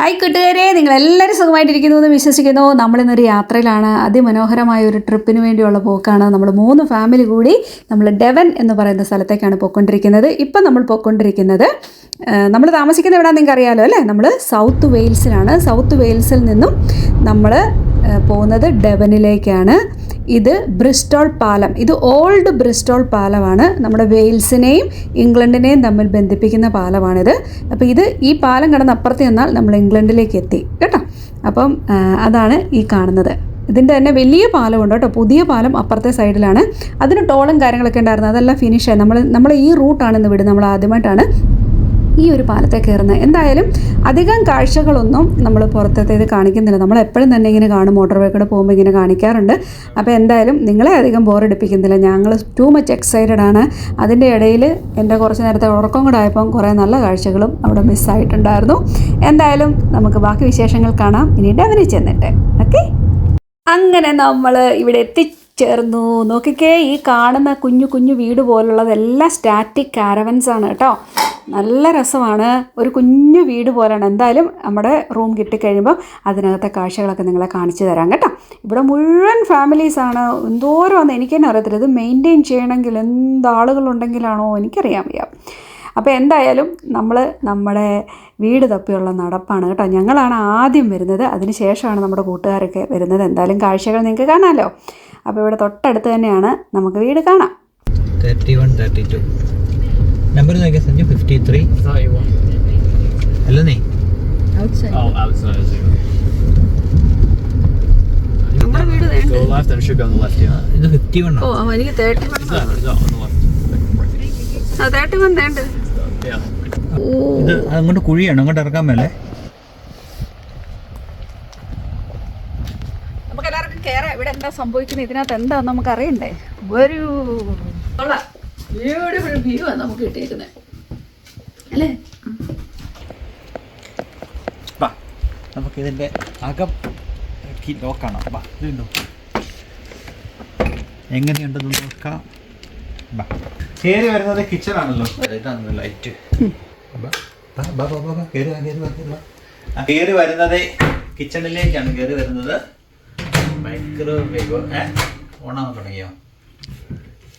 Hi കൂട്ടുകാരെ. നിങ്ങൾ എല്ലാവരും സുഖമായിട്ടിരിക്കുന്നു എന്ന് വിശ്വസിക്കുന്നു. നമ്മളിന്നൊരു യാത്രയിലാണ്. അതിമനോഹരമായ ഒരു ട്രിപ്പിന് വേണ്ടിയുള്ള പോക്കാണ് നമ്മൾ മൂന്ന് ഫാമിലി കൂടി. നമ്മൾ ഡെവൻ എന്ന് പറയുന്ന സ്ഥലത്തേക്കാണ് പോയിക്കൊണ്ടിരിക്കുന്നത്. ഇപ്പം നമ്മൾ പോയിക്കൊണ്ടിരിക്കുന്നത് നമ്മൾ താമസിക്കുന്ന എവിടെ നിങ്ങൾക്ക് അറിയാമല്ലോ അല്ലേ? നമ്മൾ സൗത്ത് വെയിൽസിലാണ് സൗത്ത് വെയിൽസിൽ നിന്നും നമ്മൾ പോകുന്നത് ഡെവനിലേക്കാണ് ഇത് ബ്രിസ്റ്റോൾ പാലം. ഇത് ഓൾഡ് ബ്രിസ്റ്റോൾ പാലമാണ്. നമ്മുടെ വെയിൽസിനെയും ഇംഗ്ലണ്ടിനെയും തമ്മിൽ ബന്ധിപ്പിക്കുന്ന പാലമാണിത്. അപ്പോൾ ഇത് ഈ പാലം കടന്ന് അപ്പുറത്ത് ചെന്നാൽ നമ്മൾ ഇംഗ്ലണ്ടിലേക്ക് എത്തി. കേട്ടോ? അപ്പം അതാണ് ഈ കാണുന്നത്. ഇതിന്റെ തന്നെ വലിയ പാലമുണ്ട് കേട്ടോ. പുതിയ പാലം അപ്പുറത്തെ സൈഡിലാണ്. അതിന് ടോളും കാര്യങ്ങളൊക്കെ ഉണ്ടായിരുന്നു. അതെല്ലാം ഫിനിഷായി നമ്മൾ നമ്മൾ ഈ റൂട്ടാണ് ഇന്ന് വിടുന്നത്. നമ്മൾ ആദ്യമായിട്ടാണ് ഈ ഒരു പാലത്തെ കയറുന്നത്. എന്തായാലും അധികം കാഴ്ചകളൊന്നും നമ്മൾ പുറത്തേത് കാണിക്കുന്നില്ല. നമ്മൾ എപ്പോഴും തന്നെ ഇങ്ങനെ കാണും. മോട്ടോർ വേക്കൂടെ പോകുമ്പോൾ ഇങ്ങനെ കാണിക്കാറുണ്ട്. അപ്പോൾ എന്തായാലും നിങ്ങളെ അധികം ബോറടിപ്പിക്കുന്നില്ല ഞങ്ങൾ ടു മച്ച് എക്സൈറ്റഡ് ആണ്. അതിന്റെ ഇടയിൽ എന്റെ കുറച്ച് നേരത്തെ ഉറക്കം കൂടെ ആയപ്പം കുറേ നല്ല കാഴ്ചകളും അവിടെ മിസ്സായിട്ടുണ്ടായിരുന്നു എന്തായാലും നമുക്ക് ബാക്കി വിശേഷങ്ങൾ കാണാം. ഇനി ഡെവനി ചെന്നിട്ട്. ഓക്കെ അങ്ങനെ നമ്മൾ ഇവിടെ എത്തിച്ചേർന്നു നോക്കിക്കേ ഈ കാണുന്ന കുഞ്ഞു കുഞ്ഞു വീട് പോലുള്ളതെല്ലാം സ്റ്റാറ്റിക് കാരവൻസ് ആണ് കേട്ടോ. നല്ല രസമാണ്. ഒരു കുഞ്ഞു വീട് പോലെയാണ് എന്തായാലും നമ്മുടെ റൂം കിട്ടിക്കഴിയുമ്പോൾ അതിനകത്തെ കാഴ്ചകളൊക്കെ നിങ്ങളെ കാണിച്ചു തരാം കേട്ടോ. ഇവിടെ മുഴുവൻ ഫാമിലീസാണ് എന്തോരമാണെന്ന് എനിക്ക് തന്നെ അറിയത്തില്ല. ഇത് മെയിന്റെയിൻ ചെയ്യണമെങ്കിൽ എന്താളുകളുണ്ടെങ്കിലാണോ എനിക്കറിയാൻ വയ്യ. അപ്പോൾ എന്തായാലും നമ്മൾ നമ്മുടെ വീട് തപ്പിയുള്ള നടപ്പാണ് കേട്ടോ. ഞങ്ങളാണ് ആദ്യം വരുന്നത്. അതിന് ശേഷമാണ് നമ്മുടെ കൂട്ടുകാരൊക്കെ വരുന്നത്. എന്തായാലും കാഴ്ചകൾ നിങ്ങൾക്ക് കാണാമല്ലോ. അപ്പോൾ ഇവിടെ തൊട്ടടുത്ത് തന്നെയാണ് നമുക്ക് വീട് കാണാം. Thirty one thirty two number നോക്കിയാൽ സഞ്ജു ഫിഫ്റ്റി ത്രീ 31. അല്ലേ. ഇത് ഫിഫ്റ്റി വൺ ഓ എനിക്ക് തേർട്ടി വൺ അങ്ങോട്ട് കുഴിയാണ് അങ്ങോട്ട് ഇറക്കാൻ മേലെ നമുക്ക് എല്ലാവർക്കും കയറാം ഇവിടെ എന്താ സംഭവിക്കുന്നത് ഇതിനകത്ത് എന്താ നമുക്ക് അറിയണ്ടേ ഒരു ബ്യൂട്ടിഫുൾ വ്യൂ ആണ് നമുക്ക് കിട്ടിയേക്കുന്നത് അല്ലേ? വാ നമുക്ക് ഇതിന്റെ അകം ലോക്കാണ് വാ ഇതുണ്ടോ എങ്ങനെയുണ്ടെന്ന് നോക്കാം. വാ കയറി വരുന്നത് കിച്ചൺ ആണല്ലോ. ഇതാണ് ലൈറ്റ് കയറി വരുന്നത് കിച്ചണിലേക്കാണ് കയറി വരുന്നത് മൈക്രോവേവ് ഓണാവാൻ തുടങ്ങിയോ?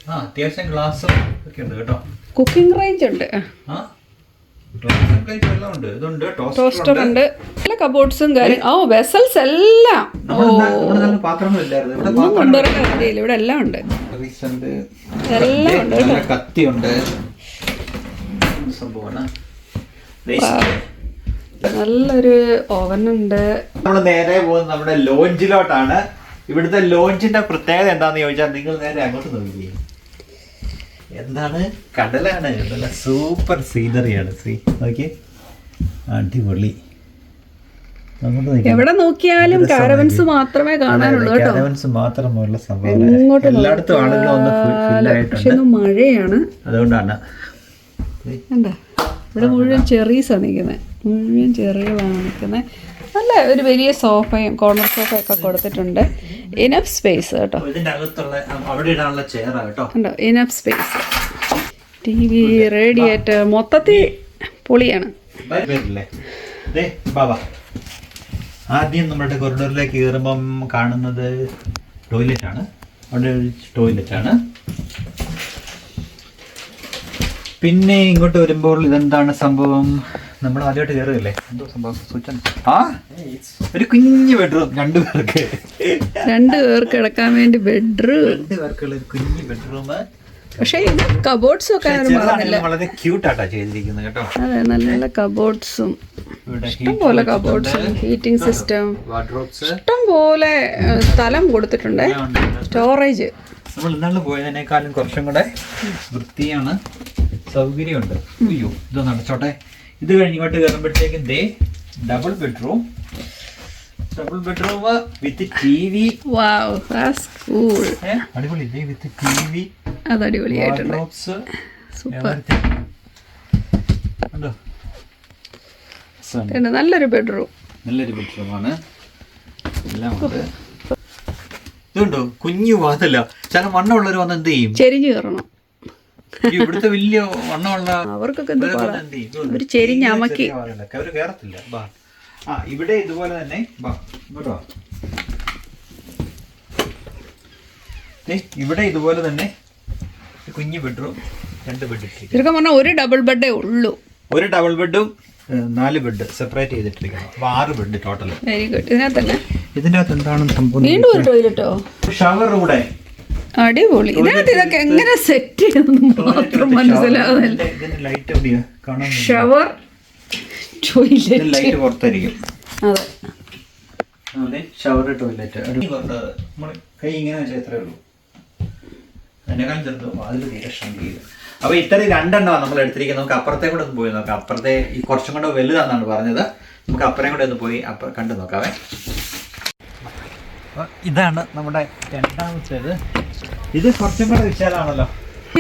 ആ അത്യാവശ്യം ഗ്ലാസ്സും ഒക്കെ ഉണ്ട് കേട്ടോ. കുക്കിംഗ് റേഞ്ച് ഉണ്ട്. ആ ടോസ്റ്റർ ഉണ്ട്. എല്ലാ കബോർഡ്സും കാര്യം ഓ വെസൽസ് എല്ലാം. ഇവിടെ എല്ലാം ഉണ്ട്. എല്ലാം ഉണ്ട് കത്തിയുണ്ട്. സംഭവമാണ്? നല്ലൊരു ഓവൻ ഉണ്ട്. നമ്മൾ നേരെ പോകുന്നത് നമ്മുടെ ലോഞ്ചിലോട്ടാണ്. ഇവിടുത്തെ ലോഞ്ചിന്റെ പ്രത്യേകത എന്താന്ന് ചോദിച്ചാൽ നിങ്ങൾ നേരെ അങ്ങോട്ട് നോക്കിയേ. എന്താണ്? കടലാണ്. നല്ല സൂപ്പർ സീനറിയാണ്. സീ നോക്കിയേ. അടിപൊളി. എവിടെ നോക്കിയാലും കാരവൻസ് മാത്രമേ കാണാനുള്ളൂ കേട്ടോ. കാരവൻസ് മാത്രമുള്ള സംഭവം. എല്ലായിടത്തും ആളുകൾ ഒന്ന് പക്ഷെ മഴയാണ്. അതുകൊണ്ടാണ്. എന്താ ഇവിടെ മുഴുവൻ ചെറീസാണ് നിൽക്കുന്നത് മുഴുവൻ ചെറിയ നിൽക്കുന്നത് നല്ല ഒരു വലിയ സോഫയും കോർണർ സോഫയൊക്കെ കൊടുത്തിട്ടുണ്ട്. ഇനഫ് സ്പേസ് കേട്ടോ. ഉണ്ടോ enough space T V radiator മൊത്തത്തിൽ പൊളിയാണ്. ആദ്യം നമ്മുടെ കൊറിഡോറിലേക്ക് കയറുമ്പം കാണുന്നത് ടോയ്ലറ്റ് ആണ്. അവിടെ ഒരു ടോയ്ലറ്റ് ആണ്. പിന്നെ ഇങ്ങോട്ട് വരുമ്പോൾ ഇതെന്താണ് സംഭവം? നമ്മൾ ആദ്യമായിട്ട് കയറുകയല്ലേ എന്തോ സംഭവം? സ്വിച്ച് ആ? ഒരു കുഞ്ഞു ബെഡ്റൂം രണ്ടു പേർക്ക്. രണ്ട് പേർക്ക് കിടക്കാൻ വേണ്ടി ബെഡ്റൂം രണ്ട് പേർക്കുള്ള ഒരു കുഞ്ഞു ബെഡ്റൂം പക്ഷേ ഇത് കബോർഡ്സും ഒക്കെ വളരെ ക്യൂട്ടാട്ടാ ചെയ്തിരിക്കുന്നത് കേട്ടോ. അതെ നല്ല കബോർഡ്സും ഇവിടെ ഇഷ്ടം പോലെ കബോർഡ്സും ഹീറ്റിംഗ് സിസ്റ്റം വാർഡ്രോബ്സ് ഇഷ്ടം പോലെ ഏഹ്, സ്ഥലം കൊടുത്തിട്ടുണ്ട്. സ്റ്റോറേജ് നമ്മൾ ഇന്നാൾ പോയതിനേക്കാളും കുറച്ചും കൂടെ വൃത്തിയാണ്. സൗകര്യമുണ്ട്. അയ്യോ ഇതൊന്ന് അടച്ചോട്ടെ. ഇത് കഴിഞ്ഞ് ഇങ്ങോട്ട് കയറുമ്പോഴത്തേക്കും ദേ double bedroom double bedroom with T V അടിപൊളി. വിത്ത് ടി വി അത് അടിപൊളിയായിട്ടുണ്ട്. സൂപ്പർ നല്ലൊരു ബെഡ്റൂം നല്ലൊരു ബെഡ്റൂമാണ് എല്ലാം ഉണ്ട്. ഇതുണ്ടോ? കുഞ്ഞു വാതല്ല ചില മണ്ണുള്ളവർ വന്ന് എന്ത് ചെയ്യും? ചെരിഞ്ഞു കയറണം. ഇവിടുത്തെ വലിയ വണ്ണമുള്ള അവർക്കൊക്കെ. ഒരു ചെരിഞ്ഞ് അമക്കി ബാ. ആ ഇവിടെ ഇതുപോലെ തന്നെ. ബാ ഇങ്ങോട്ട്. ഇവിടെ ഇതുപോലെ തന്നെ കുഞ്ഞു ബെഡ്റൂം രണ്ട് ബെഡ് ചുരുക്കം പറഞ്ഞാൽ ഒരു ഡബിൾ ബെഡേ ഉള്ളൂ. ഒരു ഡബിൾ ബെഡും നാല് ബെഡ് സെപ്പറേറ്റ് ചെയ്തിട്ടിരിക്കണം അപ്പൊ ആറ് ബെഡ് ടോട്ടൽ വെരി ഗുഡ് ഇതിനകത്ത് തന്നെ? അകത്ത് എന്താണ് സംഭവം വീണ്ടും ഒരു ടോയ്ലറ്റോ ഷവർ കൂടെ അടിപൊളി. ഇതിനകത്ത് ഇതൊക്കെ എങ്ങനെ സെറ്റ് ചെയ്തെന്ന് മാത്രം മനസ്സിലാവുന്നില്ല. ഷവർ. ടോയ്ലറ്റ് ലൈറ്റ് പുറത്തായിരിക്കും. അതെ. ഷവർ ടോയ്ലറ്റ് കൈ ഇങ്ങനെ എത്രയേ ഉള്ളൂ. എന്നെക്കാളും ചെറുത് അതിൽ തീരെ ഷ്രങ്ക് ചെയ്തു അപ്പൊ ഇത്ര രണ്ടെണ്ണമാണ് നമ്മൾ എടുത്തിരിക്കുന്നത്. നമുക്ക് അപ്പുറത്തെ കൂടെ ഒന്ന് പോയി നോക്കാം. അപ്പുറത്തെ ഈ കുറച്ചും കൂടെ വലുതാണെന്നാണ് പറഞ്ഞത്. നമുക്ക് അപ്പുറം കൂടെ ഒന്ന് പോയി അപ്പ കണ്ടു നോക്കാവേ. ഇതാണ് നമ്മുടെ രണ്ടാമത്തേത്. ഇത് കുറച്ചും കൂടെ വിശാലാണല്ലോ.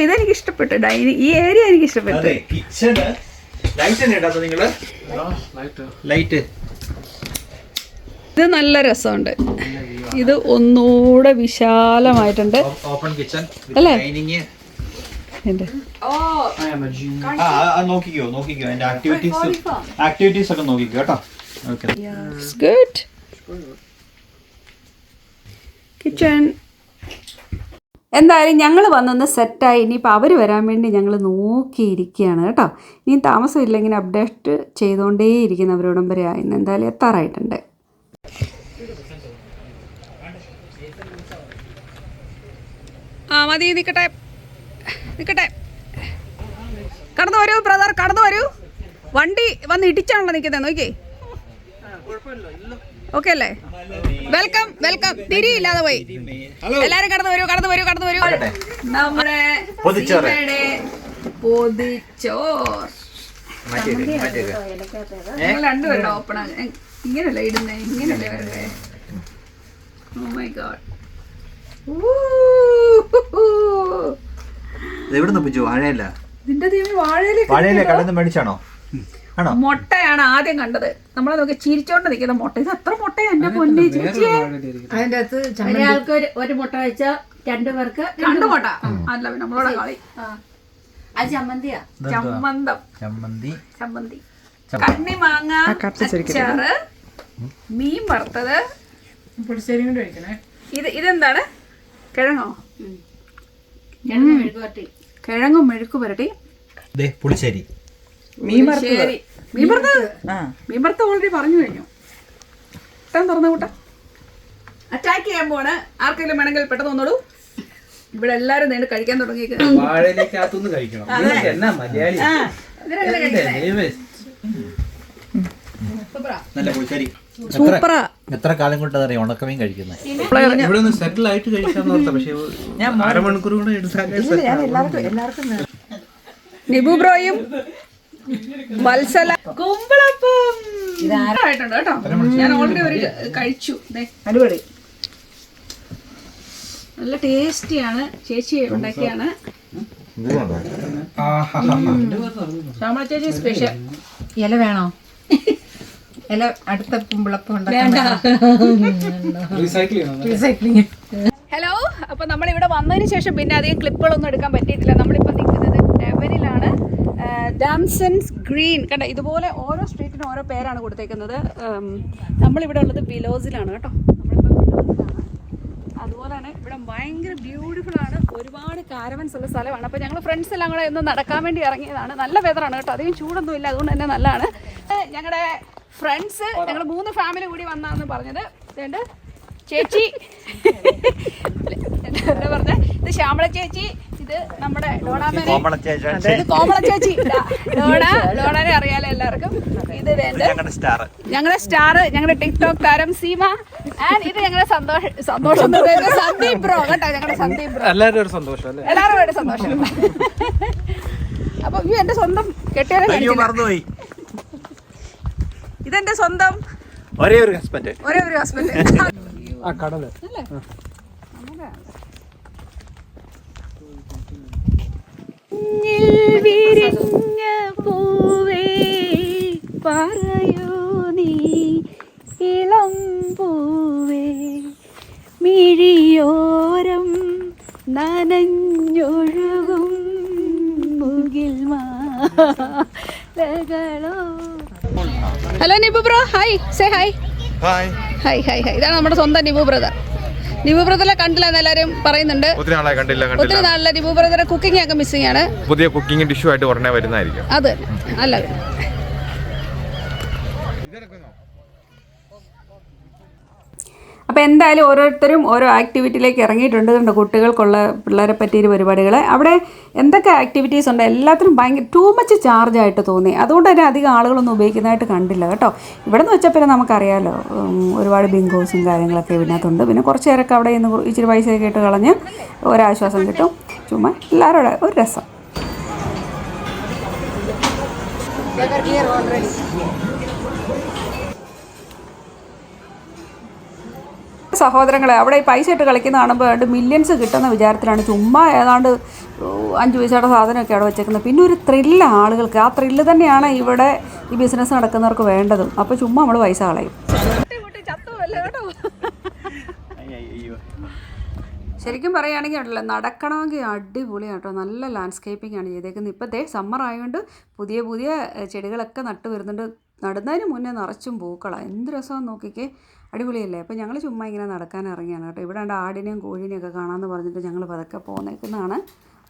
ഇതെനിക്ക് ഇഷ്ടപ്പെട്ടു ഡൈനിങ് ഈ ഏരിയ എനിക്ക് ഇഷ്ടപ്പെട്ടു അതെ കിച്ചണ് ലൈറ്റ് തന്നെ ഇടാത്ത നിങ്ങൾ. ലൈറ്റ് ഇത് നല്ല രസമുണ്ട്. ഇത് ഒന്നുകൂടെ വിശാലമായിട്ടുണ്ട്. ഓപ്പൺ കിച്ചൺ അല്ലേ? നോക്കിക്കോ നോക്കിക്കോ. ആക്ടിവിറ്റീസ് ആക്ടിവിറ്റീസ് ഒക്കെ നോക്കിക്കോ കേട്ടോ. ഓക്കെ ഗുഡ് കിച്ചൺ എന്തായാലും ഞങ്ങൾ വന്നൊന്ന് സെറ്റായി. ഇനിയിപ്പോൾ അവർ വരാൻ വേണ്ടി ഞങ്ങൾ നോക്കിയിരിക്കുകയാണ് കേട്ടോ. ഇനി താമസമില്ല ഇങ്ങനെ അപ്ഡേറ്റ് ചെയ്തുകൊണ്ടേയിരിക്കുന്നു അവരോടും വരെ ഇന്ന് എന്തായാലും എത്താറായിട്ടുണ്ട്. ആ മതി നിൽക്കട്ടെ നിൽക്കട്ടെ കടന്നു വരൂ ബ്രദർ കടന്നു വരൂ. വണ്ടി വന്ന് ഇടിച്ചാണല്ലോ നിൽക്കുന്നത് നോക്കിയേ. ഓക്കെ അല്ലേ? വെൽക്കം വെൽക്കം തിരിയില്ലാതെ പോയി. എല്ലാരും കടന്നു വരൂ കടന്നു വരൂ കടന്നു വരൂ. നമ്മുടെ പൊതിച്ചോർ ഞങ്ങൾ രണ്ടുപേരുടെ ഓപ്പൺ ഇങ്ങനല്ലേ ഇടുന്നേ ഇങ്ങനല്ലേ വരണ്ടേ? Oh ഓ മൈ ഗോഡ് എവിടുന്ന് പുജു? വാഴയല്ല ഇതിന്റെ തീമി വാഴയിലേക്ക് വാഴയില കടന്ന് മേടിച്ചാണോ? മുട്ടയാണ് ആദ്യം കണ്ടത്. നമ്മളെ നോക്കി ചിരിച്ചോണ്ട് നിൽക്കുന്ന മുട്ട. ഇത് അത്ര മുട്ട എന്റെ പൊന്നി ചേച്ചിയെ. അതിന്റെ അകത്ത് ഒരാൾക്ക് ഒരു മുട്ട വെച്ച രണ്ടു പേർക്ക് രണ്ടു മുട്ട. അല്ല നമ്മളോട് കളി. അത് ചമ്മന്തിയാ. ചമ്മന്തം. ചമ്മന്തി. ചമ്മന്തി. കണ്ണി മാങ്ങ അച്ചാറ് മീൻ വറുത്തത്. ഇത് ഇതെന്താണ്? കിഴങ്ങോ? കിഴങ്ങ് മെഴുകുവരട്ടി കിഴങ്ങും മെഴുക്ക് പുരട്ടി ദേ മീൻ വറുത്തത്. മീൻ വറുത്ത ഓൾറെഡി പറഞ്ഞു കഴിഞ്ഞു. ഇട്ടാൻ തുറന്നു കൂട്ട. അറ്റാക്ക് ചെയ്യാൻ പോണ്. ആർക്കെങ്കിലും വേണമെങ്കിൽ പെട്ടെന്ന് വന്നോളൂ. ഇവിടെ എല്ലാരും നേട് കഴിക്കാൻ തുടങ്ങി സൂപ്പറാ. എത്ര കാലം കൊണ്ട് അറിയാം? ഉണക്കമീൻ കഴിക്കുന്നത് സെറ്റിൽ ആയിട്ട് കഴിക്കാന്ന് ഓർത്ത. പക്ഷെ അരമണിക്കൂർ കൂടെ എല്ലാവർക്കും നിബു ബ്രോയും വത്സല കുമ്പളപ്പം. ആയിട്ടുണ്ട് കേട്ടോ. ഞാൻ ഓൾറെഡി ഒരു കഴിച്ചു. അടിപൊളി. നല്ല ടേസ്റ്റിയാണ്. ചേച്ചി ഉണ്ടാക്കിയാണ്. ശ്യാമള ചേച്ചി സ്പെഷ്യൽ ഇല വേണോ? ഇല അടുത്ത കുമ്പിളപ്പം റീസൈക്കിൾ ചെയ്യണം. റീസൈക്ലിങ് ഹലോ അപ്പൊ നമ്മൾ ഇവിടെ വന്നതിന് ശേഷം പിന്നെ അധികം ക്ലിപ്പുകളൊന്നും എടുക്കാൻ പറ്റിയിട്ടില്ല. നമ്മളിപ്പോ നിൽക്കുന്നത് ഡെവനിലാണ് ഡാംസൺസ് ഗ്രീൻ കണ്ട ഇതുപോലെ ഓരോ സ്ട്രീറ്റിനും ഓരോ പേരാണ് കൊടുത്തേക്കുന്നത്. നമ്മളിവിടെ ഉള്ളത് ബിലോസിലാണ് കേട്ടോ. നമ്മളിപ്പോൾ ബിലോസിലാണ് അതുപോലെ തന്നെ ഇവിടെ ഭയങ്കര ബ്യൂട്ടിഫുൾ ആണ്. ഒരുപാട് കാരവൻസ് ഉള്ള സ്ഥലമാണ്. അപ്പോൾ ഞങ്ങൾ ഫ്രണ്ട്സ് എല്ലാം കൂടെ ഒന്ന് നടക്കാൻ വേണ്ടി ഇറങ്ങിയതാണ്. നല്ല വെതറാണ് കേട്ടോ. അധികം ചൂടൊന്നും ഇല്ല. അതുകൊണ്ട് തന്നെ നല്ലതാണ്. ഞങ്ങളുടെ ഫ്രണ്ട്സ് ഞങ്ങൾ മൂന്ന് ഫാമിലി കൂടി വന്നാന്ന് പറഞ്ഞത്. ഇതുണ്ട് ചേച്ചി. എന്താ പറഞ്ഞത് ഇത് ശ്യാമള ചേച്ചി ഇത് നമ്മുടെ ഡോണാമേനെ കോമള ചേച്ചി. ഇത് കോമള ചേച്ചി. ഡോണ ഡോണനെ അറിയാലോ എല്ലാവർക്കും. ഇത് വേണ്ട ഞങ്ങളുടെ സ്റ്റാർ. ഞങ്ങളുടെ ടിക്ടോക്ക് താരം സീമ. ആൻഡ് ഇത് ഞങ്ങളുടെ സന്തോഷം സന്തോഷം എന്ന് പറയുന്നത് സന്ദീപ് ബ്രോ. കേട്ടോ ഞങ്ങളുടെ സന്ദീപ് ബ്രോ. എല്ലാവരും സന്തോഷം എല്ലാവരും സന്തോഷം. അപ്പൊ ഇത് എന്റെ സ്വന്തം കെട്ടിയാലും ഇതെന്റെ സ്വന്തം ഒരേ ഒരു ഹസ്ബൻഡ് ഒരേ ഒരു ഹസ്ബൻഡ് ആ. കടൽ വിരിഞ്ഞ പൂവേ പറയൂ നീ ഇളം പൂവേ. മിഴിയോരം നനഞ്ഞൊഴുകും മുകിൽ മാലകളോ. Hello Nibu bro hi say hi hi hi hi hi ഇതാണ് നമ്മുടെ സ്വന്തം നിബു ബ്രദർ നിബു ബ്രദറെ കണ്ടില്ല എന്ന് എല്ലാവരും പറയുന്നുണ്ട്. ഒത്തിരി നാളായി കണ്ടില്ല കണ്ടില്ല. ഒത്തിരി നാളിലെ ബ്രദറെ കുക്കിംഗ് ഒക്കെ മിസ്സിംഗ് ആണ് പുതിയ കുക്കിംഗ് ഡിഷു ആയിട്ട് ഉടനെ വരുന്നതായിരിക്കും. അത് അല്ല. അപ്പോൾ എന്തായാലും ഓരോരുത്തരും ഓരോ ആക്ടിവിറ്റിയിലേക്ക് ഇറങ്ങിയിട്ടുണ്ട് കുട്ടികൾക്കുള്ള പിള്ളേരെ പറ്റിയ പരിപാടികൾ അവിടെ എന്തൊക്കെ ആക്ടിവിറ്റീസ് ഉണ്ട്? എല്ലാത്തിനും ഭയങ്കര ടൂ മച്ച് ചാർജ് ആയിട്ട് തോന്നി. അതുകൊണ്ട് തന്നെ അധികം ആളുകളൊന്നും ഉപയോഗിക്കുന്നതായിട്ട് കണ്ടില്ല കേട്ടോ. ഇവിടെ നിന്ന് വെച്ചാൽ പിന്നെ നമുക്കറിയാമല്ലോ ഒരുപാട് ബിങ്കോസും കാര്യങ്ങളൊക്കെ ഇതിനകത്തുണ്ട്. പിന്നെ കുറച്ച് നേരമൊക്കെ അവിടെ നിന്ന് ഇച്ചിരി പൈസയൊക്കെ ഇട്ട് കളഞ്ഞ് ഒരാശ്വാസം കിട്ടും. ചുമ്മാ എല്ലാവരുടെ ഒരു രസം. സഹോദരങ്ങളെ അവിടെ ഈ പൈസ ഇട്ട് കളിക്കുന്ന കാണുമ്പോൾ രണ്ട് മില്യൺസ് കിട്ടുന്ന വിചാരത്തിലാണ്. ചുമ്മാ ഏതാണ്ട് അഞ്ച് പൈസയുടെ സാധനമൊക്കെ അവിടെ വെച്ചേക്കുന്നത്. പിന്നെ ഒരു ത്രില്ല ആളുകൾക്ക് ആ ത്രില്ല് തന്നെയാണ് ഇവിടെ ഈ ബിസിനസ് നടക്കുന്നവർക്ക് വേണ്ടതും. അപ്പോൾ ചുമ്മാ നമ്മൾ പൈസ കളയും. ശരിക്കും പറയുകയാണെങ്കിൽ ഉണ്ടല്ലോ നടക്കണമെങ്കിൽ അടിപൊളിയാണ് കേട്ടോ നല്ല ലാൻഡ്സ്കേപ്പിംഗ് ആണ് ചെയ്തേക്കുന്നത്. ദേ സമ്മർ ആയതുകൊണ്ട് പുതിയ പുതിയ ചെടികളൊക്കെ നട്ടു വരുന്നുണ്ട് നടുന്നതിന് മുന്നേ നിറച്ചും പൂക്കളാണ് എന്ത് രസമാണ് നോക്കിക്കേ. അടിപൊളിയല്ലേ? അപ്പോൾ ഞങ്ങൾ ചുമ്മാ ഇങ്ങനെ നടക്കാൻ ഇറങ്ങിയാണ് കേട്ടോ. ഇവിടെ ആടിനെയും കോഴിനെയും ഒക്കെ കാണാമെന്ന് പറഞ്ഞിട്ട് ഞങ്ങൾ പതുക്കെ പോന്നേക്കുന്നതാണ്.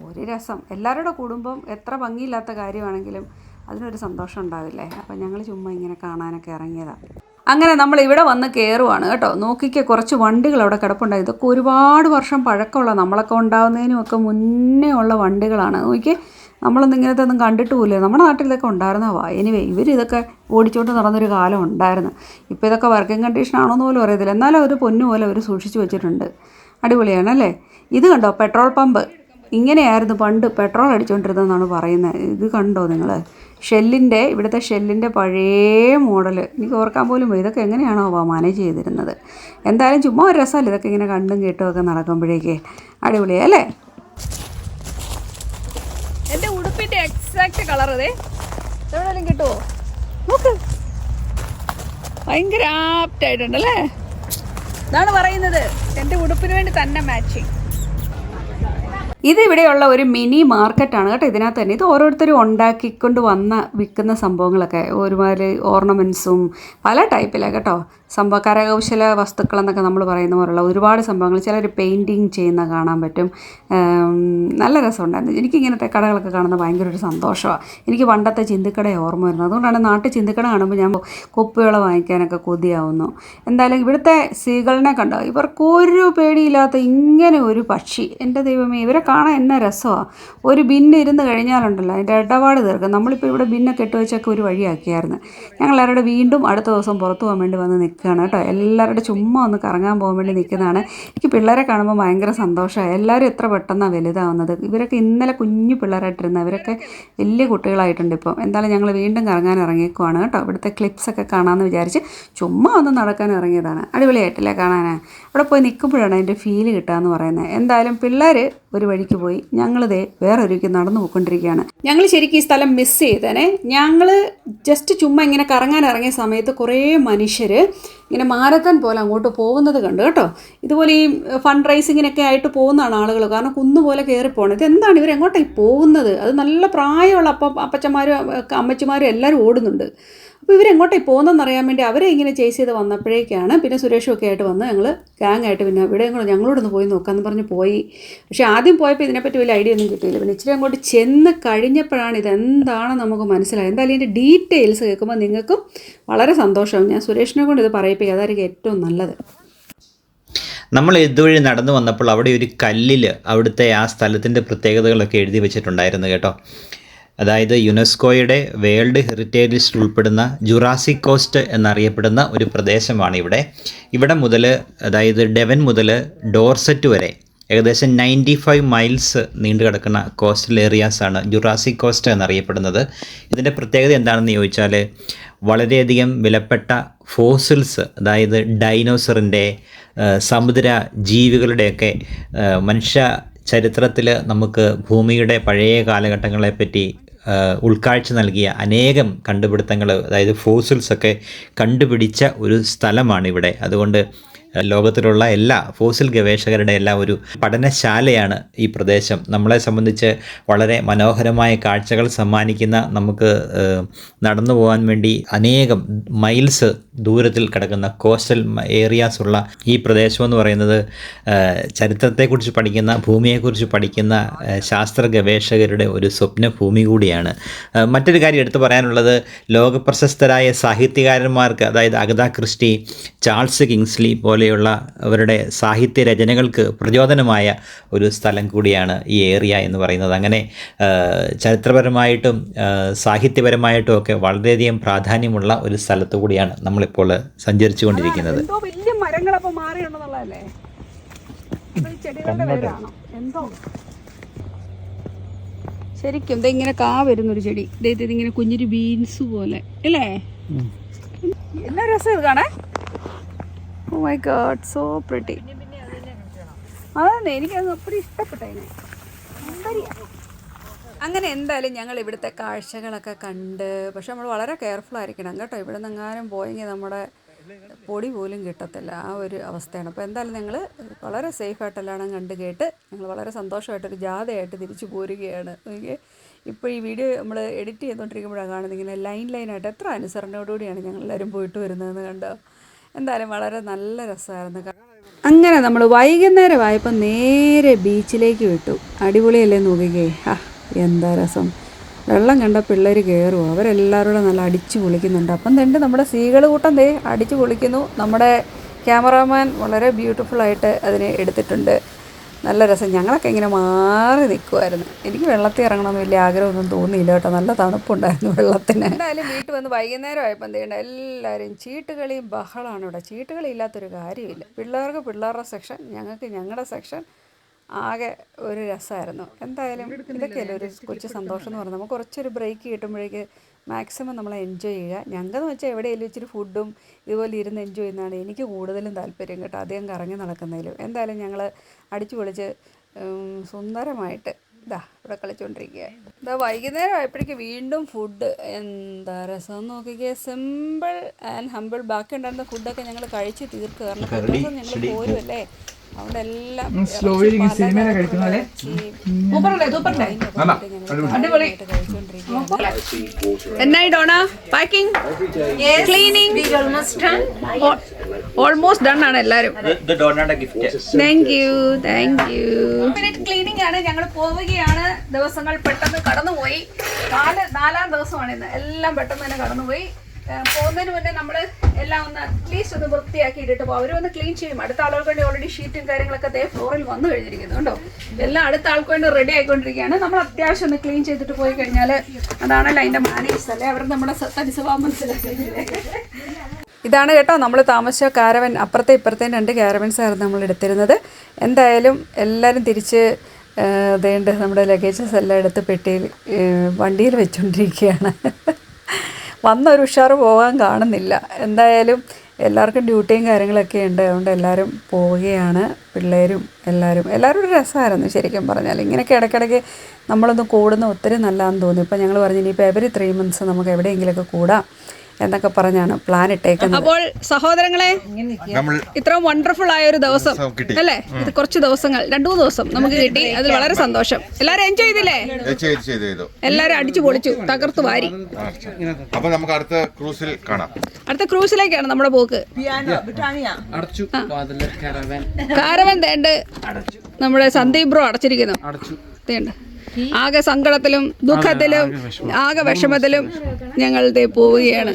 ഒരു രസം. എല്ലാവരുടെ കുടുംബം എത്ര ഭംഗിയില്ലാത്ത കാര്യമാണെങ്കിലും അതിനൊരു സന്തോഷം ഉണ്ടാവില്ലേ? അപ്പം ഞങ്ങൾ ചുമ്മാ ഇങ്ങനെ കാണാനൊക്കെ ഇറങ്ങിയതാണ് അങ്ങനെ നമ്മൾ ഇവിടെ വന്ന് കയറുവാണ് കേട്ടോ. നോക്കിക്കെ കുറച്ച് വണ്ടികൾ അവിടെ കിടപ്പുണ്ടായി. ഇതൊക്കെ ഒരുപാട് വർഷം പഴക്കമുള്ള നമ്മളൊക്കെ ഉണ്ടാകുന്നതിനും ഒക്കെ മുന്നേ ഉള്ള വണ്ടികളാണ്. നോക്കിയേ നമ്മളൊന്നും ഇങ്ങനത്തെ ഒന്നും കണ്ടിട്ട് പോലും നമ്മുടെ നാട്ടിലൊക്കെ ഉണ്ടായിരുന്നവാ എനിവേ ഇവർ ഇതൊക്കെ ഓടിച്ചോണ്ട് നടന്നൊരു കാലം ഉണ്ടായിരുന്നു. ഇപ്പോൾ ഇതൊക്കെ വർക്കിംഗ് കണ്ടീഷൻ ആണോന്ന് പോലും അറിയത്തില്ല. എന്നാലും ഒരു പൊന്നു പോലെ അവർ സൂക്ഷിച്ചു വെച്ചിട്ടുണ്ട്. അടിപൊളിയാണ് അല്ലേ? ഇത് കണ്ടോ? Petrol pump. ഇങ്ങനെയായിരുന്നു പണ്ട് പെട്രോൾ അടിച്ചുകൊണ്ടിരുന്നതെന്നാണ് പറയുന്നത്. ഇത് കണ്ടോ നിങ്ങൾ ഷെല്ലിന്റെ ഇവിടുത്തെ ഷെല്ലിന്റെ പഴയ മോഡൽ എനിക്ക് ഓർക്കാൻ പോലും. ഇതൊക്കെ എങ്ങനെയാണോ മാനേജ് ചെയ്തിരുന്നത്. എന്തായാലും ചുമ്മാ ഒരു രസമല്ലേ ഇതൊക്കെ ഇങ്ങനെ കണ്ടും കേട്ടും ഒക്കെ നടക്കുമ്പോഴേക്ക്? അടിപൊളിയാ അല്ലേ? എന്റെ ഉടുപ്പിന്റെ എക്സാക്ട് കളർ അതെ. എവിടെയെങ്കിലും കിട്ടുമോ നോക്ക്. ഭയങ്കര ആപ്റ്റായിട്ടുണ്ടല്ലേ ഇതാണ് പറയുന്നത്. എന്റെ ഉടുപ്പിന് വേണ്ടി തന്നെ മാച്ചിങ് ഇത് ഇവിടെയുള്ള ഒരു മിനി മാർക്കറ്റാണ് കേട്ടോ. ഇതിനകത്ത് തന്നെ ഇത് ഓരോരുത്തരും ഉണ്ടാക്കിക്കൊണ്ട് വന്ന വിൽക്കുന്ന സംഭവങ്ങളൊക്കെ. ഒരുമാതിരി ഓർണമെന്റ്സും പല ടൈപ്പിലാണ് കേട്ടോ. സംഭവ കരകൗശല വസ്തുക്കൾ എന്നൊക്കെ നമ്മൾ പറയുന്ന പോലുള്ള ഒരുപാട് സംഭവങ്ങൾ ചിലർ പെയിന്റിങ് ചെയ്യുന്ന കാണാൻ പറ്റും. നല്ല രസമുണ്ടായിരുന്നു. എനിക്ക് ഇങ്ങനത്തെ കടകളൊക്കെ കാണുന്നത് ഭയങ്കര ഒരു സന്തോഷമാണ് എനിക്ക് പണ്ടത്തെ ചിന്തിക്കടയെ ഓർമ്മ വരുന്നത്. അതുകൊണ്ടാണ് നാട്ടിൽ ചിന്തിക്കട കാണുമ്പോൾ ഞാൻ കുപ്പികൾ വാങ്ങിക്കാനൊക്കെ കൊതിയാവുന്നു. എന്തായാലും ഇവിടുത്തെ സ്ത്രീകളിനെ കണ്ടോ? ഇവർക്കൊരു പേടിയില്ലാത്ത ഇങ്ങനെ ഒരു പക്ഷി. എന്റെ ദൈവമേ ഇവരെ കാണാൻ എന്നെ രസമാണ് ഒരു ബിന്ന് ഇരുന്ന് കഴിഞ്ഞാലുണ്ടല്ലോ അതിന്റെ ഇടപാട് തീർക്കും. നമ്മളിപ്പോൾ ഇവിടെ ബിന്നൊക്കെ ഇട്ട് വെച്ചൊക്കെ ഒരു വഴിയാക്കിയായിരുന്നു. ഞങ്ങൾ എല്ലാവരുടെ വീണ്ടും അടുത്ത ദിവസം പുറത്തു പോകാൻ വേണ്ടി വന്ന് നിൽക്കുകയാണ് കേട്ടോ. എല്ലാവരുടെ ചുമ്മാ ഒന്ന് കറങ്ങാൻ പോകാൻ വേണ്ടി നിൽക്കുന്നതാണ്. എനിക്ക് പിള്ളേരെ കാണുമ്പോൾ ഭയങ്കര സന്തോഷമാണ് എല്ലാവരും എത്ര പെട്ടെന്നാണ് വലുതാവുന്നത്. ഇവരൊക്കെ ഇന്നലെ കുഞ്ഞു പിള്ളേരായിട്ടിരുന്ന ഇവരൊക്കെ വലിയ കുട്ടികളായിട്ടുണ്ട് ഇപ്പോൾ എന്തായാലും ഞങ്ങൾ വീണ്ടും കറങ്ങാൻ ഇറങ്ങിയേക്കുവാണ് കേട്ടോ. ഇവിടുത്തെ ക്ലിപ്സൊക്കെ കാണാമെന്ന് വിചാരിച്ച് ചുമ്മാ ഒന്ന് നടക്കാൻ ഇറങ്ങിയതാണ്. അടിപൊളിയായിട്ടില്ലേ കാണാൻ അവിടെ പോയി നിൽക്കുമ്പോഴാണ് അതിന്റെ ഫീൽ കിട്ടുകയെന്ന് പറയുന്നത്. എന്തായാലും പിള്ളേർ ഒരു വഴിക്ക് പോയി ഞങ്ങളിതേ വേറെ ഒരു നടന്നു പോയിക്കൊണ്ടിരിക്കുകയാണ്. ഞങ്ങൾ ശരിക്കും ഈ സ്ഥലം മിസ് ചെയ്തേനെ. ഞങ്ങൾ ജസ്റ്റ് ചുമ്മാ ഇങ്ങനെ കറങ്ങാൻ ഇറങ്ങിയ സമയത്ത് കുറേ മനുഷ്യർ ഇങ്ങനെ മാരത്തൻ പോലെ അങ്ങോട്ട് പോകുന്നത് കണ്ടു കേട്ടോ. ഇതുപോലെ ഈ ഫണ്ട് റൈസിങ്ങിനൊക്കെ ആയിട്ട് പോകുന്നതാണ് ആളുകൾ കാരണം കുന്നുപോലെ കയറി ഇത് എന്താണ് ഇവർ എങ്ങോട്ടായി പോകുന്നത്? അത് നല്ല പ്രായമുള്ള അപ്പം അപ്പച്ചന്മാരും അമ്മച്ചിമാരും എല്ലാവരും ഓടുന്നുണ്ട്. അപ്പോൾ ഇവരെങ്ങോട്ടേ പോകുന്നതെന്ന് അറിയാൻ വേണ്ടി അവരെ ഇങ്ങനെ ചേസ് ചെയ്ത് വന്നപ്പോഴേക്കാണ് പിന്നെ സുരേഷും ഒക്കെ ആയിട്ട് വന്ന് ഞങ്ങൾ ഗാങ് ആയിട്ട് പിന്നെ ഇവിടെ ഞങ്ങൾ ഞങ്ങളോടൊന്ന് പോയി നോക്കാമെന്ന് പറഞ്ഞ് പോയി. പക്ഷേ ആദ്യം പോയപ്പോൾ ഇതിനെപ്പറ്റി വലിയ ഐഡിയ ഒന്നും കിട്ടിയില്ല. പിന്നെ ഇച്ചിരി അങ്ങോട്ട് ചെന്ന് കഴിഞ്ഞപ്പോഴാണ് ഇതെന്താണെന്ന് നമുക്ക് മനസ്സിലായത്. എന്തായാലും ഇതിന്റെ ഡീറ്റെയിൽസ് കേൾക്കുമ്പോൾ നിങ്ങൾക്കും വളരെ സന്തോഷമാവും. ഞാൻ സുരേഷിനെ കൊണ്ട് ഇത് പറയിപ്പിക്കുക അതായിരിക്കും ഏറ്റവും നല്ലത്. നമ്മൾ ഇതുവഴി നടന്നു വന്നപ്പോൾ അവിടെ ഒരു കല്ലിൽ അവിടുത്തെ ആ സ്ഥലത്തിന്റെ പ്രത്യേകതകളൊക്കെ എഴുതി വെച്ചിട്ടുണ്ടായിരുന്നു കേട്ടോ. അതായത് യുനെസ്കോയുടെ വേൾഡ് ഹെറിറ്റേജ് ലിസ്റ്റിൽ ഉൾപ്പെടുന്ന ജുറാസിക് കോസ്റ്റ് എന്നറിയപ്പെടുന്ന ഒരു പ്രദേശമാണ് ഇവിടെ. ഇവിടെ മുതൽ അതായത് ഡെവൻ മുതൽ ഡോർസെറ്റ് വരെ ഏകദേശം നയന്റി ഫൈവ് മൈൽസ് നീണ്ടു കിടക്കുന്ന കോസ്റ്റൽ ഏരിയാസാണ് ജുറാസിക് കോസ്റ്റ് എന്നറിയപ്പെടുന്നത്. ഇതിന്റെ പ്രത്യേകത എന്താണെന്ന് ചോദിച്ചാൽ വളരെയധികം വിലപ്പെട്ട ഫോസിൽസ് അതായത് ഡൈനോസറിന്റെ സമുദ്ര ജീവികളുടെയൊക്കെ മനുഷ്യ ചരിത്രത്തിൽ നമുക്ക് ഭൂമിയുടെ പഴയ കാലഘട്ടങ്ങളെപ്പറ്റി ഉൾക്കാഴ്ച നൽകിയ അനേകം കണ്ടുപിടുത്തങ്ങൾ അതായത് ഫോസിൽസൊക്കെ കണ്ടുപിടിച്ച ഒരു സ്ഥലമാണ് ഇവിടെ അതുകൊണ്ട് ലോകത്തിലുള്ള എല്ലാ ഫോസിൽ ഗവേഷകരുടെ എല്ലാ ഒരു പഠനശാലയാണ് ഈ പ്രദേശം. നമ്മളെ സംബന്ധിച്ച് വളരെ മനോഹരമായ കാഴ്ചകൾ സമ്മാനിക്കുന്ന നമുക്ക് നടന്നു പോകാൻ വേണ്ടി അനേകം മൈൽസ് ദൂരത്തിൽ കിടക്കുന്ന കോസ്റ്റൽ ഏരിയാസ് ഉള്ള ഈ പ്രദേശം എന്ന് പറയുന്നത് ചരിത്രത്തെക്കുറിച്ച് പഠിക്കുന്ന ഭൂമിയെക്കുറിച്ച് പഠിക്കുന്ന ശാസ്ത്ര ഗവേഷകരുടെ ഒരു സ്വപ്ന ഭൂമി കൂടിയാണ് മറ്റൊരു കാര്യം എടുത്തു പറയാനുള്ളത് ലോകപ്രശസ്തരായ സാഹിത്യകാരന്മാർക്ക് അതായത് അഗത ക്രിസ്റ്റി ചാൾസ് കിങ്സ്ലി പോലെയുള്ള അവരുടെ സാഹിത്യ രചനകൾക്ക് പ്രചോദനമായ ഒരു സ്ഥലം കൂടിയാണ് ഈ ഏറിയ എന്ന് പറയുന്നത്. അങ്ങനെ ചരിത്രപരമായിട്ടും സാഹിത്യപരമായിട്ടും ഒക്കെ വളരെയധികം പ്രാധാന്യമുള്ള ഒരു സ്ഥലത്തു കൂടിയാണ് നമ്മളിപ്പോൾ സഞ്ചരിച്ചു കൊണ്ടിരിക്കുന്നത് എന്തോ വലിയ മാറിയുണ്ടെന്നുള്ളതല്ലേ ചെടികളുടെ പേരാണോ? എന്തോ? ശരിക്കും ഇങ്ങനെ കാ വരുന്നൊരു ചെടി. ദേ ഇത് ഇതിങ്ങനെ കുഞ്ഞൊരു ബീൻസ് പോലെ. അല്ലേ? എന്നാ രസം ഇത് കാണാൻ? Oh my God so pretty അതന്നെ എനിക്കത് അപ്പടി ഇഷ്ടപ്പെട്ടതിനെ അങ്ങനെ എന്തായാലും ഞങ്ങൾ ഇവിടുത്തെ കാഴ്ചകളൊക്കെ കണ്ട് പക്ഷെ നമ്മൾ വളരെ കെയർഫുൾ ആയിരിക്കണം കേട്ടോ. ഇവിടെ നിന്ന് എങ്ങാനും പോയെങ്കിൽ നമ്മുടെ പൊടി പോലും കിട്ടത്തില്ല. ആ ഒരു അവസ്ഥയാണ്. അപ്പോൾ എന്തായാലും ഞങ്ങൾ വളരെ സേഫായിട്ടെല്ലാം കണ്ട് കേട്ട് ഞങ്ങൾ വളരെ സന്തോഷമായിട്ടൊരു ജാഥയായിട്ട് തിരിച്ചു പോരുകയാണ്. നോക്കിയേ ഇപ്പോൾ ഈ വീഡിയോ നമ്മൾ എഡിറ്റ് ചെയ്തുകൊണ്ടിരിക്കുമ്പോഴാണ് കാണുന്നത് ഇങ്ങനെ ലൈൻ ലൈനായിട്ട് എത്ര അനുസരണയോടുകൂടിയാണ് ഞങ്ങൾ എല്ലാവരും പോയിട്ട് വരുന്നതെന്ന് കണ്ടോ എന്തായാലും വളരെ നല്ല രസമായിരുന്നു. അങ്ങനെ നമ്മൾ വൈകുന്നേരം ആയപ്പോൾ നേരെ ബീച്ചിലേക്ക് വിട്ടു. അടിപൊളിയല്ലേ നോക്കിക്കേ? ആ എന്താ രസം. വെള്ളം കണ്ട പിള്ളേർ കയറുമോ അവരെല്ലാവരും കൂടെ നല്ല അടിച്ചു പൊളിക്കുന്നുണ്ട്. അപ്പം തന്നെ നമ്മുടെ സീകൾ കൂട്ടം ദേ അടിച്ചു പൊളിക്കുന്നു. നമ്മുടെ ക്യാമറാമാൻ വളരെ ബ്യൂട്ടിഫുള്ളായിട്ട് അതിനെ എടുത്തിട്ടുണ്ട്. നല്ല രസം. ഞങ്ങളൊക്കെ ഇങ്ങനെ മാറി നിൽക്കുമായിരുന്നു എനിക്ക് വെള്ളത്തിൽ ഇറങ്ങണമെന്ന് വലിയ ആഗ്രഹമൊന്നും തോന്നിയില്ല കേട്ടോ. നല്ല തണുപ്പുണ്ടായിരുന്നു വെള്ളത്തിന്. എന്തായാലും വീട്ടിൽ വന്ന് വൈകുന്നേരം ആയപ്പോൾ എന്ത് ചെയ്യണ്ട? എല്ലാവരും ചീട്ടുകളിയും ബഹളമാണ് ഇവിടെ. ചീട്ടുകളി ഇല്ലാത്തൊരു കാര്യമില്ല. പിള്ളേർക്ക് പിള്ളേരുടെ സെക്ഷൻ ഞങ്ങൾക്ക് ഞങ്ങളുടെ സെക്ഷൻ ആകെ ഒരു രസമായിരുന്നു. എന്തായാലും ഇതൊക്കെയല്ലേ ഒരു കൊച്ചു സന്തോഷം എന്ന് പറഞ്ഞാൽ നമുക്ക് കുറച്ചൊരു ബ്രേക്ക് കിട്ടുമ്പോഴേക്ക് മാക്സിമം നമ്മൾ എൻജോയ് ചെയ്യുക. ഞങ്ങൾക്കെന്ന് വെച്ചാൽ എവിടെയെങ്കിലും ഇച്ചിരി ഫുഡും ഇതുപോലെ ഇരുന്ന് എൻജോയ് ചെയ്യുന്നതാണ് എനിക്ക് കൂടുതലും താല്പര്യം കേട്ടോ. അധികം കറങ്ങി നടക്കുന്നതിലും. എന്തായാലും ഞങ്ങൾ അടിച്ചു പൊളിച്ച് സുന്ദരമായിട്ട് ഇതാ ഇവിടെ കളിച്ചുകൊണ്ടിരിക്കുക ഇതാ വൈകുന്നേരം ആയപ്പോഴേക്ക് വീണ്ടും ഫുഡ് എന്താ രസം നോക്കിക്കുക സിമ്പിൾ ആൻഡ് ഹമ്പിൾ ബാക്കി ഉണ്ടായിരുന്ന ഫുഡൊക്കെ ഞങ്ങൾ കഴിച്ച് തീർക്കുക കാരണം ഞങ്ങൾ പോരുമല്ലേ എന്നായി Donna? Packing? Cleaning almost done ആണ് എല്ലാരും. Thank you thank you cleaning ആണ്. ഞങ്ങൾ പോവുകയാണ്. ദിവസങ്ങൾ പെട്ടെന്ന് കടന്നുപോയി. നാല് നാലാം ദിവസമാണ് ഇന്ന്. എല്ലാം പെട്ടെന്ന് തന്നെ കടന്നുപോയി. പോകുന്നതിന് മുന്നേ നമ്മൾ എല്ലാം ഒന്ന് അറ്റ്ലീസ്റ്റ് ഒന്ന് വൃത്തിയാക്കി ഇട്ടിട്ട് പോകും ഒന്ന് ക്ലീൻ ചെയ്യും. അടുത്ത ആളുകൾക്ക് വേണ്ടി ഓൾറെഡി ഷീറ്റും കാര്യങ്ങളൊക്കെ അതേ ഫ്ലോറിൽ വന്നു കഴിഞ്ഞിരിക്കുന്നു കേട്ടോ. എല്ലാം അടുത്ത ആൾക്ക് വേണ്ടി റെഡി ആയിക്കൊണ്ടിരിക്കുകയാണ്. നമ്മൾ അത്യാവശ്യം ഒന്ന് ക്ലീൻ ചെയ്തിട്ട് പോയി കഴിഞ്ഞാൽ അതാണല്ലോ അതിന്റെ മാനേജ് അല്ലേ? അവർ നമ്മുടെ തനി സ്വഭാവം മനസ്സിലാക്കിയില്ലേ? ഇതാണ് കേട്ടോ നമ്മൾ താമസ കാരവൻ. അപ്പുറത്തെ ഇപ്പുറത്തെയും രണ്ട് കാരവൻസ് ആയിരുന്നു നമ്മൾ എടുത്തിരുന്നത്. എന്തായാലും എല്ലാവരും തിരിച്ച് അതേണ്ട നമ്മുടെ ലഗേജസ് എല്ലാം എടുത്ത് പെട്ടിയിൽ വണ്ടിയിൽ വെച്ചുകൊണ്ടിരിക്കുകയാണ് വന്ന ഒരു ഉഷാറ് പോകാൻ കാണുന്നില്ല. എന്തായാലും എല്ലാവർക്കും ഡ്യൂട്ടിയും കാര്യങ്ങളൊക്കെ ഉണ്ട്. അതുകൊണ്ട് എല്ലാവരും പോവുകയാണ്. പിള്ളേരും എല്ലാവരും എല്ലാവരും ഒരു രസമായിരുന്നു ശരിക്കും പറഞ്ഞാൽ. ഇങ്ങനെയൊക്കെ ഇടയ്ക്കിടയ്ക്ക് നമ്മളൊന്ന് കൂടുന്ന ഒത്തിരി നല്ലതാണെന്ന് തോന്നി. ഇപ്പം ഞങ്ങൾ പറഞ്ഞു ഇനിയിപ്പോൾ എവരി ത്രീ മന്ത്സ് നമുക്ക് എവിടെയെങ്കിലുമൊക്കെ കൂടാം. എന്നൊക്കെ പറഞ്ഞാണ് പ്ലാൻ ഇട്ടേക്കുന്നത്. അപ്പോൾ സഹോദരങ്ങളെ ഇത്രയും വണ്ടർഫുൾ ആയ ഒരു ദിവസം അല്ലേ? ഇത് കുറച്ച് ദിവസങ്ങൾ രണ്ടു മൂന്ന് ദിവസം നമുക്ക് കിട്ടി. അതിൽ വളരെ സന്തോഷം. എല്ലാരും എൻജോയ് ചെയ്തില്ലേ? ചെയ്തു ചെയ്തു ചെയ്തു. എല്ലാരും അടിച്ചു പൊളിച്ചു തകർത്തു വാരി. അപ്പൊ നമുക്ക് അടുത്ത ക്രൂസിൽ കാണാം. അടുത്ത ക്രൂസിലേക്കാണ് നമ്മുടെ പോക്ക്. കാരവാൻ തേണ്ട് നമ്മുടെ സന്ദീപ് ബ്രോ അടച്ചിരിക്കുന്നു. അടച്ചു. തേണ്ട്. ആകെ സങ്കടത്തിലും ദുഃഖത്തിലും ആകെ വിഷമത്തിലും ഞങ്ങൾ പോവുകയാണ്.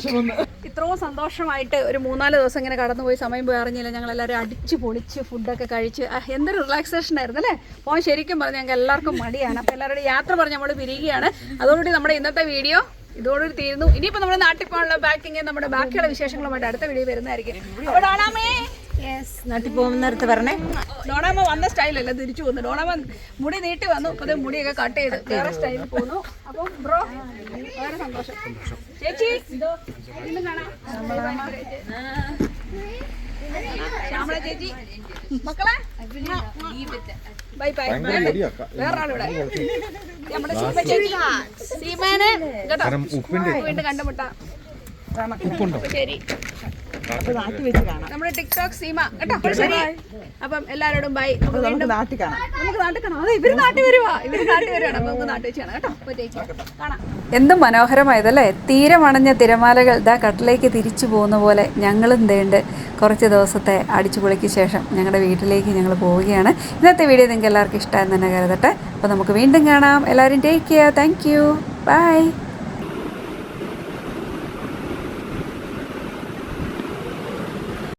ഇത്രയും സന്തോഷമായിട്ട് ഒരു മൂന്നാൽ ദിവസം ഇങ്ങനെ കടന്നുപോയി സമയം പോയി അറിഞ്ഞില്ല. ഞങ്ങൾ എല്ലാവരും അടിച്ച് പൊളിച്ച് ഫുഡൊക്കെ കഴിച്ച്. എന്തൊരു റിലാക്സേഷൻ ആയിരുന്നു അല്ലേ? പോകാൻ ശരിക്കും പറഞ്ഞു ഞങ്ങൾക്ക് എല്ലാവർക്കും മടിയാണ്. അപ്പോൾ എല്ലാവരുടെയും യാത്ര പറഞ്ഞ് നമ്മൾ പിരിയുകയാണ്. അതോടുകൂടി നമ്മുടെ ഇന്നത്തെ വീഡിയോ ഇതോടുകൂടി തീരുന്നു. ഇനിയിപ്പോൾ നമ്മുടെ നാട്ടിൽ പോകാനുള്ള ബാക്കിങ് നമ്മുടെ ബാക്കിയുള്ള വിശേഷങ്ങളുമായിട്ട് അടുത്ത വീഡിയോ വരുന്നതായിരിക്കും. അപ്പോൾ നാട്ടിൽ പോകുന്നിടത്ത് പറഞ്ഞേ. ഡോണാമ വന്ന സ്റ്റൈലല്ല തിരിച്ചു വന്നു ഡോണാമ മുടി നീട്ടി വന്നു ഇപ്പൊ മുടിയൊക്കെ കട്ട് ചെയ്ത് വേറെ സ്റ്റൈലിൽ പോന്നു. അപ്പം ബ്രോ വളരെ സന്തോഷം. ചേച്ചി ശ്യാമള ചേച്ചി മക്കളെ ബൈ ബൈ വേറെ ആളിവിടെ നമ്മുടെ സീമ ചേച്ചി. സീമേനെ കേട്ടോ? വീണ്ടും കണ്ടുമുട്ടാം. ശരി. നമ്മുടെ ടിക്ടോക്ക് സീമ. കേട്ടോ ശരി. അപ്പം എല്ലാവരോടും ബൈ. നമുക്ക് വീണ്ടും നാട്ടിൽ കാണാം. നമുക്ക് നാട്ടിൽ കാണാം. അതെ ഇവർ നാട്ടിൽ വരുവാ. ഇവർ നാട്ടിൽ വരുവാണ്. അപ്പൊ നമുക്ക് നാട്ടിൽ വെച്ച് കാണാം. കേട്ടോ അപ്പൊ ചേച്ചി കാണാം. എന്തും മനോഹരമായതല്ലേ? തീരമണഞ്ഞ തിരമാലകൾ ദാ കട്ടിലേക്ക് തിരിച്ചു പോകുന്ന പോലെ ഞങ്ങളും ദേണ്ട് കുറച്ച് ദിവസത്തെ അടിച്ചുപൊളിക്ക് ശേഷം ഞങ്ങളുടെ വീട്ടിലേക്ക് ഞങ്ങൾ പോവുകയാണ്. ഇന്നത്തെ വീഡിയോ നിങ്ങൾക്ക് എല്ലാവർക്കും ഇഷ്ടമായെന്ന് തന്നെ കരുതട്ടെ. അപ്പോൾ നമുക്ക് വീണ്ടും കാണാം. എല്ലാവരും take care thank you bye